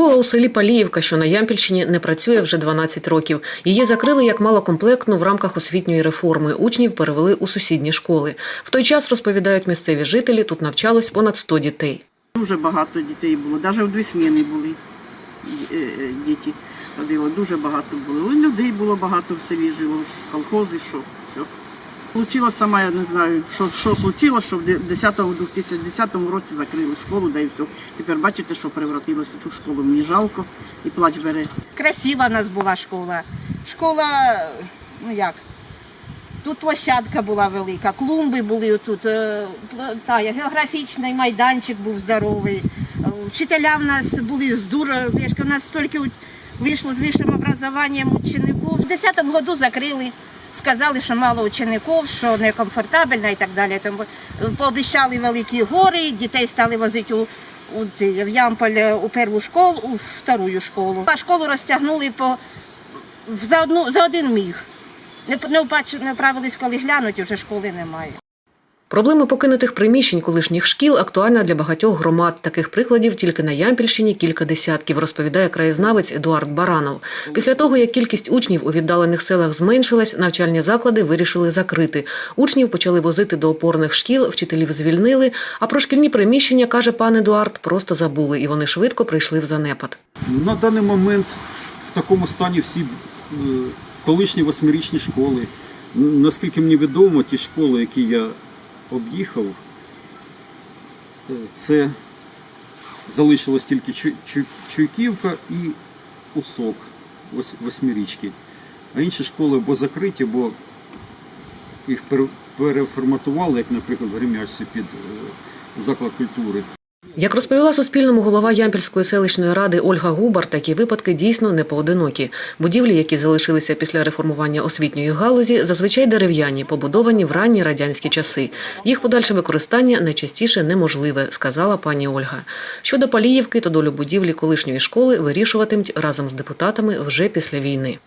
Школа у селі Паліївка, що на Ямпільщині, не працює вже 12 років. Її закрили як малокомплектну в рамках освітньої реформи. Учнів перевели у сусідні школи. В той час розповідають місцеві жителі. Тут навчалось понад 100 дітей. Дуже багато дітей було, навіть в дві зміни були е, е, діти. Дуже багато було. Людей було багато в селі жило, колхози, що все. Случилось сама, я не знаю, що, що случилось, що в 10 2010 році закрили школу, да і все. Тепер бачите, що превратилось у цю школу. Мені жалко і плач бере. Красива в нас була школа. Школа, ну як, тут площадка була велика, клумби були тут, е, та, географічний майданчик був здоровий. Е, Вчителя в нас були з дура, у нас стільки вийшло з вищим образованням учеників. В 10-му году закрили. Сказали, що мало учеників, що некомфортабельно і так далі. Тому пообіцяли великі гори, дітей стали возити у, в Ямполь е, у першу школу, у вторую школу. А школу розтягнули по за, одну, за один міг. Не, не, вправились, коли глянуть, вже школи немає. Проблема покинутих приміщень колишніх шкіл актуальна для багатьох громад. Таких прикладів тільки на Ямпільщині кілька десятків, розповідає краєзнавець Едуард Баранов. Після того, як кількість учнів у віддалених селах зменшилась, навчальні заклади вирішили закрити. Учнів почали возити до опорних шкіл, вчителів звільнили. А про шкільні приміщення, каже пан Едуард, просто забули, і вони швидко прийшли в занепад. На даний момент в такому стані всі е, колишні восьмирічні школи. Наскільки мені відомо, ті школи, які я об'їхав, е, це залишилось тільки Чу- Чу- Чуйківка і Усок восьмирічки. А інші школи або закриті, або їх переформатували, як, наприклад, в Гремячці під е, заклад культури. Як розповіла Суспільному голова Ямпільської селищної ради Ольга Губар, такі випадки дійсно не поодинокі. Будівлі, які залишилися після реформування освітньої галузі, зазвичай дерев'яні, побудовані в ранні радянські часи. Їх подальше використання найчастіше неможливе, сказала пані Ольга. Щодо Паліївки, то долю будівлі колишньої школи вирішуватимуть разом з депутатами вже після війни.